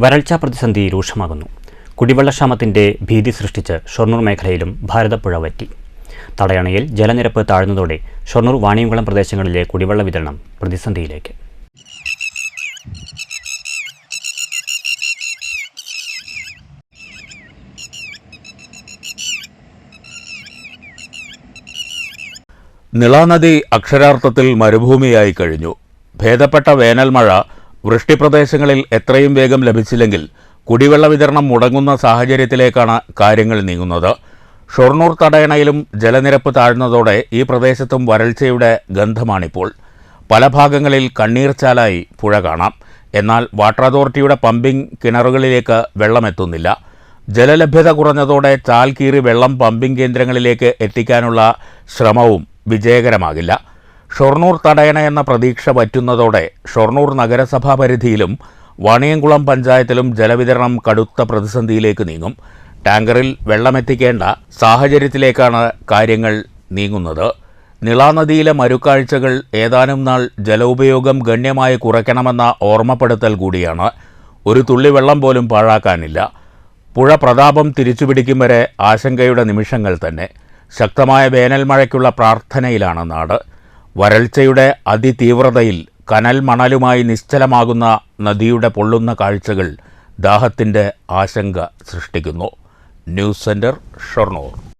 വരൾച്ചാ പ്രതിസന്ധി രൂക്ഷമാകുന്നു. കുടിവെള്ളക്ഷാമത്തിന്റെ ഭീതി സൃഷ്ടിച്ച് ഷൊർണൂർ മേഖലയിലും ഭാരതപ്പുഴ വറ്റി. തടയണയിൽ ജലനിരപ്പ് താഴ്ന്നതോടെ ഷൊർണൂർ വാണിയംകുളം പ്രദേശങ്ങളിലെ കുടിവെള്ള വിതരണം പ്രതിസന്ധിയിലേക്ക്. നിളാനദി അക്ഷരാർത്ഥത്തിൽ മരുഭൂമിയായി കഴിഞ്ഞു. ഭേദപ്പെട്ട വേനൽമഴ വൃഷ്ടിപ്രദേശങ്ങളിൽ എത്രയും വേഗം ലഭിച്ചില്ലെങ്കിൽ കുടിവെള്ള വിതരണം മുടങ്ങുന്ന സാഹചര്യത്തിലേക്കാണ് കാര്യങ്ങൾ നീങ്ങുന്നത്. ഷൊർണൂർ തടയണയിലും ജലനിരപ്പ് താഴ്ന്നതോടെ ഈ പ്രദേശത്തും വരൾച്ചയുടെ ഗന്ധമാണിപ്പോൾ. പല ഭാഗങ്ങളിൽ കണ്ണീർച്ചാലായി പുഴ കാണാം. എന്നാൽ വാട്ടർ അതോറിറ്റിയുടെ പമ്പിംഗ് കിണറുകളിലേക്ക് വെള്ളമെത്തുന്നില്ല. ജലലഭ്യത കുറഞ്ഞതോടെ ചാൽ കീറി വെള്ളം പമ്പിംഗ് കേന്ദ്രങ്ങളിലേക്ക് എത്തിക്കാനുള്ള ശ്രമവും വിജയകരമാകില്ല. ഷൊർണൂർ തടയണ എന്ന പ്രതീക്ഷ പറ്റുന്നതോടെ ഷൊർണൂർ നഗരസഭാ പരിധിയിലും വാണിയംകുളം പഞ്ചായത്തിലും ജലവിതരണം കടുത്ത പ്രതിസന്ധിയിലേക്ക് നീങ്ങും. ടാങ്കറിൽ വെള്ളമെത്തിക്കേണ്ട സാഹചര്യത്തിലേക്കാണ് കാര്യങ്ങൾ നീങ്ങുന്നത്. നിളാനദിയിലെ മരുക്കാഴ്ചകൾ ഏതാനും നാൾ ജലോപയോഗം ഗണ്യമായി കുറയ്ക്കണമെന്ന ഓർമ്മപ്പെടുത്തൽ കൂടിയാണ്. ഒരു തുള്ളി വെള്ളം പോലും പാഴാക്കാനില്ല. പുഴ പ്രതാപം തിരിച്ചുപിടിക്കും വരെ ആശങ്കയുടെ നിമിഷങ്ങൾ തന്നെ. ശക്തമായ വേനൽ മഴയ്ക്കുള്ള പ്രാർത്ഥനയിലാണ് നാട്. വരൾച്ചയുടെ അതിതീവ്രതയിൽ കനൽ മണലുമായി നിശ്ചലമാകുന്ന നദിയുടെ പൊള്ളുന്ന കാഴ്ചകൾ ദാഹത്തിന്റെ ആശങ്ക സൃഷ്ടിക്കുന്നു. News centre Shoranur.